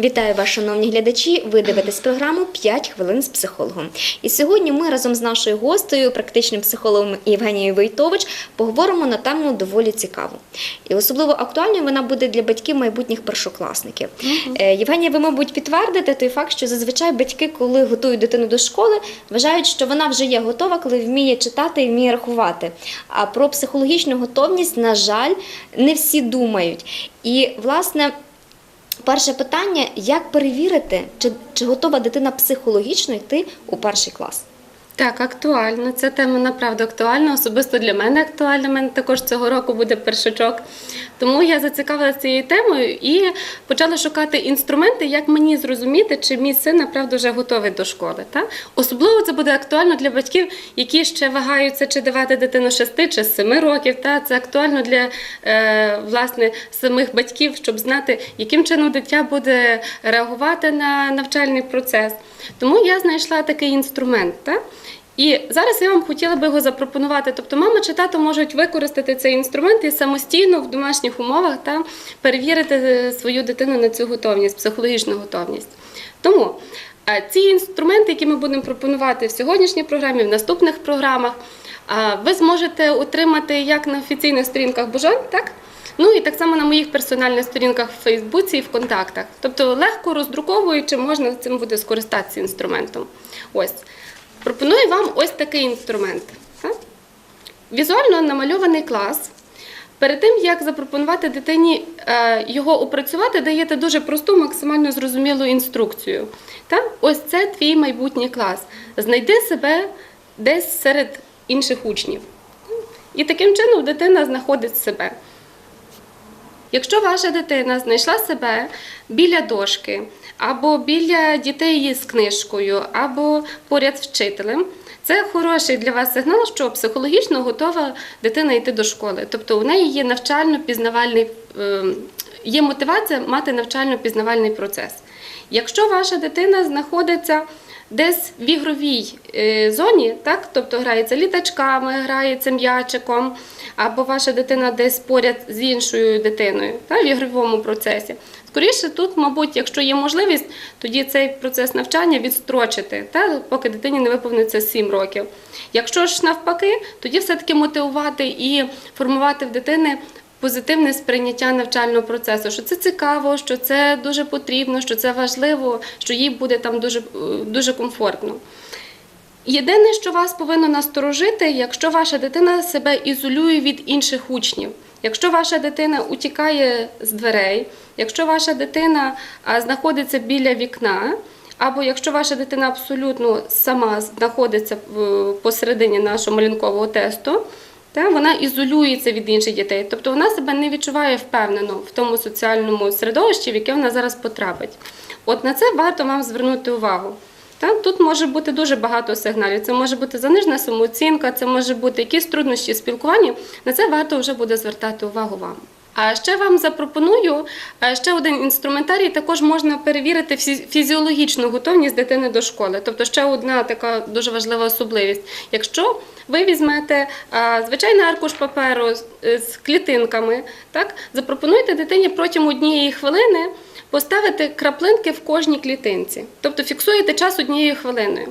Вітаю вас, шановні глядачі. Ви дивитесь програму «5 хвилин з психологом. І сьогодні ми разом з нашою гостею, практичним психологом Євгенією Войтович, поговоримо на тему доволі цікаву. І особливо актуальною вона буде для батьків майбутніх першокласників. Е, Євгенія, ви, мабуть, підтвердите той факт, що зазвичай батьки, коли готують дитину до школи, вважають, що вона вже є готова, коли вміє читати і вміє рахувати. А про психологічну готовність, на жаль, не всі думають. І, власне, Перше питання: як перевірити, чи, чи готова дитина психологічно йти у перший клас? Так, актуально. Ця тема направду актуальна. Особисто для мене актуальна. У мене також цього року буде першачок. Тому я зацікавилася цією темою і почала шукати інструменти, як мені зрозуміти, чи мій син направду вже готовий до школи. Та? Особливо це буде актуально для батьків, які ще вагаються, чи давати дитину 6 чи 7 років. Та? Це актуально для е, власне самих батьків, щоб знати, яким чином дитя буде реагувати на навчальний процес. Тому я знайшла такий інструмент. Та? І зараз я вам хотіла би його запропонувати. Тобто, мама чи тато можуть використати цей інструмент і самостійно в домашніх умовах та перевірити е, свою дитину на цю готовність, психологічну готовність. Тому е, ці інструменти, які ми будемо пропонувати в сьогоднішній програмі, в наступних програмах, е, ви зможете отримати як на офіційних сторінках Бужан, так? Ну і так само на моїх персональних сторінках в Фейсбуці і в контактах. Тобто легко роздруковуючи, можна цим буде скористатися інструментом. Ось. Пропоную вам ось такий інструмент. Візуально намальований клас. Перед тим, як запропонувати дитині е, його опрацювати, даєте дуже просту, максимально зрозумілу інструкцію. Ось це твій майбутній клас. Знайди себе десь серед інших учнів. І таким чином дитина знаходить себе. Якщо ваша дитина знайшла себе біля дошки, або біля дітей з книжкою, або поряд з вчителем, це хороший для вас сигнал, що психологічно готова дитина йти до школи. Тобто у неї є навчально-пізнавальний, е, є мотивація мати навчально-пізнавальний процес. Якщо ваша дитина знаходиться десь в ігровій е, зоні, так, тобто грається літачками, грається м'ячиком, або ваша дитина десь поряд з іншою дитиною так, в ігровому процесі. Скоріше тут, мабуть, якщо є можливість, тоді цей процес навчання відстрочити, та, поки дитині не виповниться 7 років. Якщо ж навпаки, тоді все-таки мотивувати і формувати в дитини позитивне сприйняття навчального процесу, що це цікаво, що це дуже потрібно, що це важливо, що їй буде там дуже, е, дуже комфортно. Єдине, що вас повинно насторожити, якщо ваша дитина себе ізолює від інших учнів. Якщо ваша дитина утікає з дверей, якщо ваша дитина знаходиться біля вікна, або якщо ваша дитина абсолютно сама знаходиться посередині нашого малюнкового тесту, вона ізолюється від інших дітей, тобто вона себе не відчуває впевнено в тому соціальному середовищі, в яке вона зараз потрапить. От на це варто вам звернути увагу. Та, тут може бути дуже багато сигналів. Це може бути занижена самооцінка, це може бути якісь труднощі спілкування. На це варто вже буде звертати увагу вам. А ще вам запропоную е, ще один інструментарій. Також можна перевірити фізіологічну готовність дитини до школи. Тобто ще одна така дуже важлива особливість. Якщо ви візьмете звичайний аркуш паперу з, е, клітинками, так запропонуйте дитині протягом однієї хвилини поставити краплинки в кожній клітинці, тобто фіксуєте час однією хвилиною.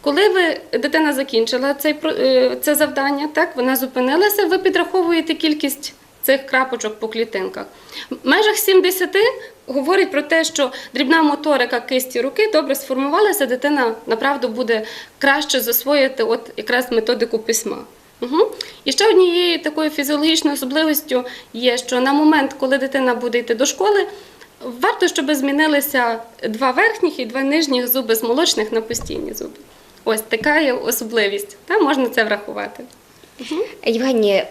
Коли ви дитина закінчила цей е, це завдання, так вона зупинилася, ви підраховуєте кількість цих крапочок по клітинках. В межах 70 говорить про те, що дрібна моторика кисті руки добре сформувалася, дитина направду буде краще засвоїти от якраз методику письма. Угу. І ще однією такою фізіологічною особливістю є, що на момент, коли дитина буде йти до школи, варто, щоб змінилися два верхніх і два нижніх зуби з молочних на постійні зуби. Ось така є особливість. Та можна це врахувати. Євгенія,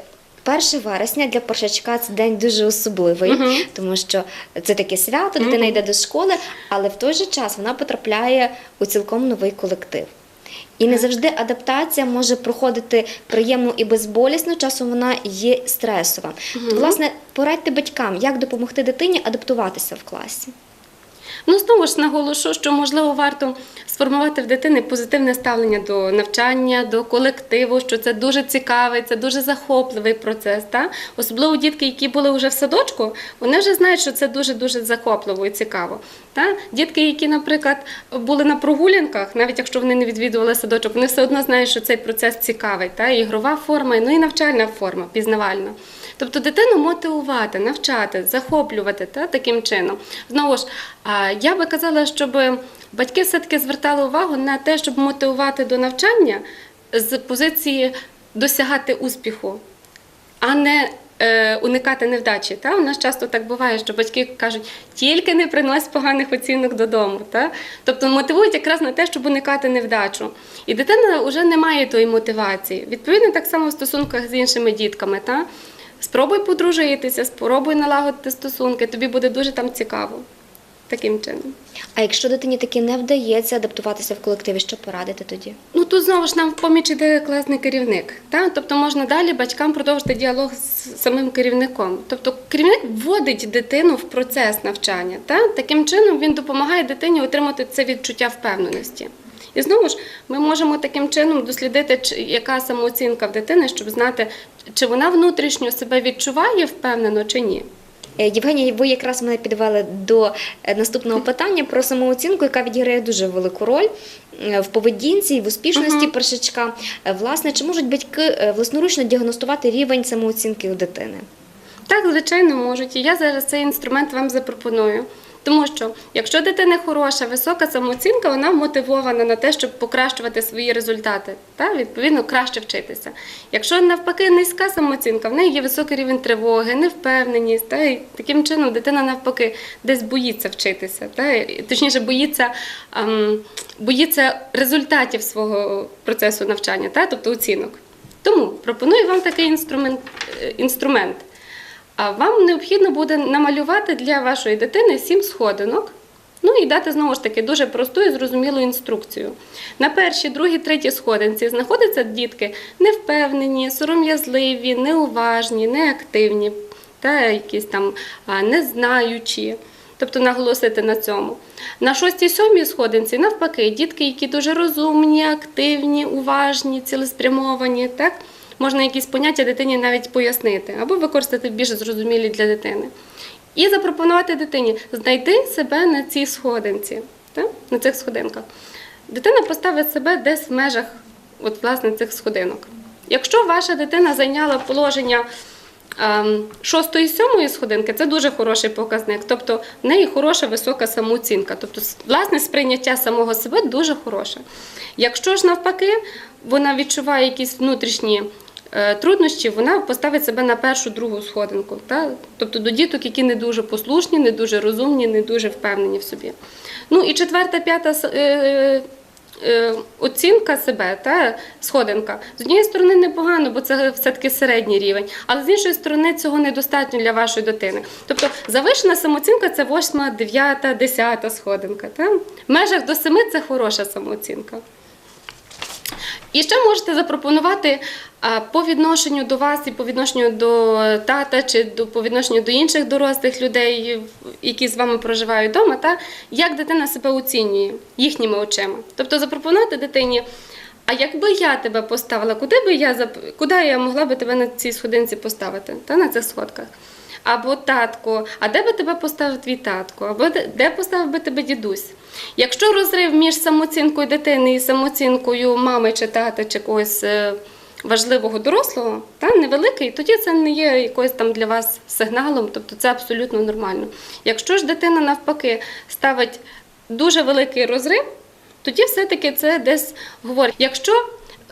1 вересня для першачка це день дуже особливий, Мгм. тому що це таке свято, дитина йде до школи, але в той же час вона потрапляє у цілком новий колектив. І не завжди адаптація може проходити приємно і безболісно, часом вона є стресова. То, власне, порадьте батькам, як допомогти дитині адаптуватися в класі. Ну, знову ж наголошу, що можливо варто сформувати в дитини позитивне ставлення до навчання, до колективу, що це дуже цікавий, це дуже захопливий процес. Та? Особливо дітки, які були вже в садочку, вони вже знають, що це дуже дуже захопливо і цікаво. Та? Дітки, які, наприклад, були на прогулянках, навіть якщо вони не відвідували садочок, вони все одно знають, що цей процес цікавий. Та? І ігрова форма, ну і навчальна форма, пізнавальна. Тобто дитину мотивувати, навчати, захоплювати та, таким чином. Знову ж, я би казала, щоб батьки все-таки звертали увагу на те, щоб мотивувати до навчання з позиції досягати успіху, а не е, уникати невдачі. Та? У нас часто так буває, що батьки кажуть, тільки не принось поганих оцінок додому. Та? Тобто мотивують якраз на те, щоб уникати невдачу. І дитина вже не має тої мотивації. Відповідно, так само в стосунках з іншими дітками. Та? Спробуй подружитися, спробуй налагодити стосунки, тобі буде дуже там цікаво. Таким чином. А якщо дитині таки не вдається адаптуватися в колективі, що порадити тоді? Ну тут знову ж нам в поміч іде класний керівник. Та? Тобто можна далі батькам продовжити діалог з самим керівником. Тобто керівник вводить дитину в процес навчання. Та? Таким чином він допомагає дитині отримати це відчуття впевненості. І знову ж ми можемо таким чином дослідити, яка самооцінка в дитини, щоб знати, чи вона внутрішньо себе відчуває впевнено чи ні. Е, Євгенія, ви якраз мене підвели до е, наступного питання про самооцінку, яка відіграє дуже велику роль е, в поведінці і в успішності Мгм. першачка. Е, Власне, чи можуть батьки власноручно діагностувати рівень самооцінки у дитини? Так, звичайно, можуть. І я зараз цей інструмент вам запропоную. Тому що якщо дитина хороша, висока самооцінка, вона мотивована на те, щоб покращувати свої результати, та відповідно краще вчитися. Якщо навпаки низька самооцінка, в неї є високий рівень тривоги, невпевненість, та і таким чином дитина навпаки десь боїться вчитися, та точніше боїться, ем, боїться результатів свого процесу навчання, та тобто оцінок. Тому пропоную вам такий інструмент. е, інструмент. А вам необхідно буде намалювати для вашої дитини сім сходинок. Ну і дати знову ж таки дуже просту і зрозумілу інструкцію. На першій, другій, третій сходинці знаходяться дітки невпевнені, сором'язливі, неуважні, неактивні, та якісь там незнаючі. Тобто наголосити на цьому. На шостій сьомій сходинці, навпаки, дітки, які дуже розумні, активні, уважні, цілеспрямовані. Так? Можна якісь поняття дитині навіть пояснити або використати більш зрозумілі для дитини. І запропонувати дитині знайти себе на цій сходинці, так? на цих сходинках. Дитина поставить себе десь в межах от, власне, цих сходинок. Якщо ваша дитина зайняла положення ем, шостої сьомої сходинки, це дуже хороший показник. Тобто в неї хороша висока самооцінка. Тобто, власне, сприйняття самого себе дуже хороше. Якщо ж навпаки, вона відчуває якісь внутрішні е, труднощі, вона поставить себе на першу, другу сходинку. Та? Тобто до діток, які не дуже послушні, не дуже розумні, не дуже впевнені в собі. Ну і четверта, п'ята е, е, оцінка себе, та сходинка. З однієї сторони непогано, бо це все-таки середній рівень, але з іншої сторони цього недостатньо для вашої дитини. Тобто завишена самооцінка це восьма, дев'ята, десята сходинка. Та? В межах до семи це хороша самооцінка. І ще можете запропонувати по відношенню до вас і по відношенню до тата чи до по відношенню до інших дорослих людей, які з вами проживають вдома, та як дитина себе оцінює їхніми очима. Тобто запропонувати дитині. А якби я тебе поставила, куди би я куди я могла би тебе на цій сходинці поставити, та на цих сходках? Або татко, а де би тебе поставив твій татко, або де- поставив би тебе дідусь? Якщо розрив між самооцінкою дитини і самооцінкою мами чи тата, чи когось е, важливого дорослого, та невеликий, тоді це не є якось там для вас сигналом, тобто це абсолютно нормально. Якщо ж дитина навпаки ставить дуже великий розрив, тоді все-таки це десь говорить. Якщо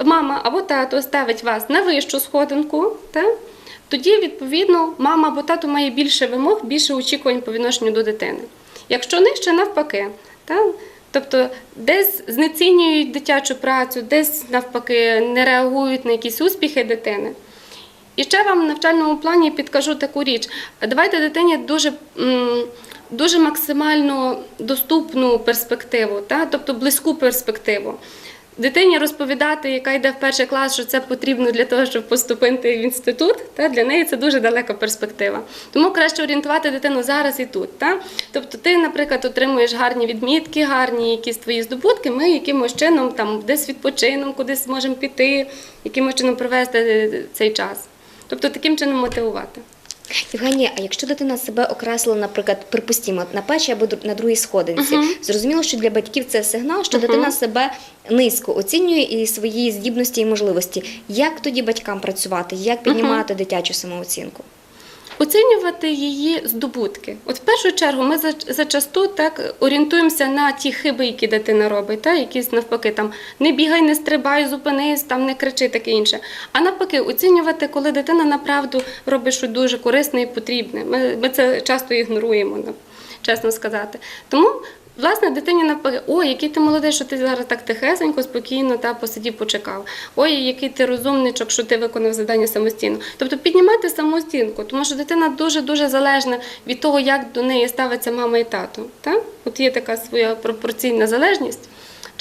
мама або тато ставить вас на вищу сходинку, та, тоді, відповідно, мама або тато має більше вимог, більше очікувань по відношенню до дитини. Якщо нижче, навпаки. Та? Тобто десь знецінюють дитячу працю, десь навпаки не реагують на якісь успіхи дитини. І ще вам в навчальному плані підкажу таку річ. Давайте дитині дуже, дуже максимально доступну перспективу, та? тобто близьку перспективу. Дитині розповідати, яка йде в перший клас, що це потрібно для того, щоб поступити в інститут, та для неї це дуже далека перспектива. Тому краще орієнтувати дитину зараз і тут. Та? Тобто, ти, наприклад, отримуєш гарні відмітки, гарні якісь твої здобутки. Ми якимось чином там десь відпочинемо, кудись зможемо піти, якимось чином провести е, цей час. Тобто таким чином мотивувати. Євгенія, а якщо дитина себе окреслила, наприклад, припустімо, на першій або на другій сходинці, зрозуміло, що для батьків це сигнал, що дитина себе низько оцінює і свої здібності і можливості. Як тоді батькам працювати? Як піднімати дитячу самооцінку? Оцінювати її здобутки. От в першу чергу ми за- зачасту так орієнтуємося на ті хиби, які дитина робить, та якісь навпаки там не бігай, не стрибай, зупинись, там не кричи, таке інше. А навпаки, оцінювати, коли дитина направду робить щось дуже корисне і потрібне. Ми, ми це часто ігноруємо, чесно сказати. Тому. Власне, дитині навпаки, ой, який ти молодий, що ти зараз так тихесенько, спокійно та посидів, почекав. Ой, який ти розумничок, що ти виконав завдання самостійно. Тобто піднімати самооцінку, тому що дитина дуже дуже залежна від того, як до неї ставиться мама і тато. Та? От є така своя пропорційна залежність.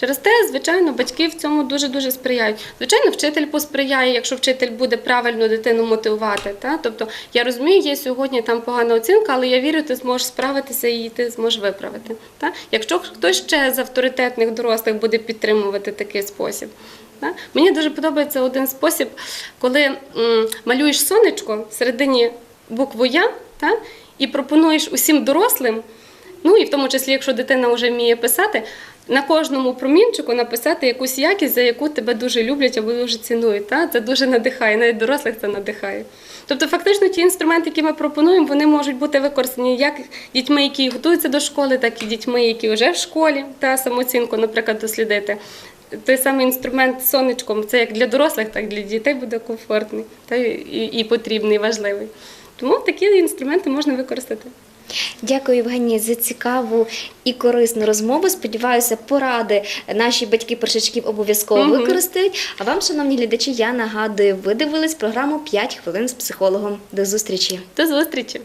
Через те, звичайно, батьки в цьому дуже дуже сприяють. Звичайно, вчитель посприяє, якщо вчитель буде правильно дитину мотивувати. Та? Тобто, я розумію, є сьогодні там погана оцінка, але я вірю, ти зможеш справитися і ти зможеш виправити. Та? Якщо хтось ще з авторитетних дорослих буде підтримувати такий спосіб. Мені дуже подобається один спосіб, коли малюєш сонечко всередині букву Я та? і пропонуєш усім дорослим. Ну і в тому числі, якщо дитина вже вміє писати, на кожному промінчику написати якусь якість, за яку тебе дуже люблять або дуже цінують. Та? Це дуже надихає, навіть дорослих це надихає. Тобто, фактично, ті інструменти, які ми пропонуємо, вони можуть бути використані як дітьми, які готуються до школи, так і дітьми, які вже в школі та самооцінку, наприклад, дослідити. Той самий інструмент сонечком, це як для дорослих, так і для дітей буде комфортний та і, і потрібний, важливий. Тому такі інструменти можна використати. Дякую, Євгенія, за цікаву і корисну розмову. Сподіваюся, поради наші батьки першачків обов'язково угу. використають. А вам, шановні глядачі, я нагадую, ви дивились програму «5 хвилин з психологом. До зустрічі. До зустрічі!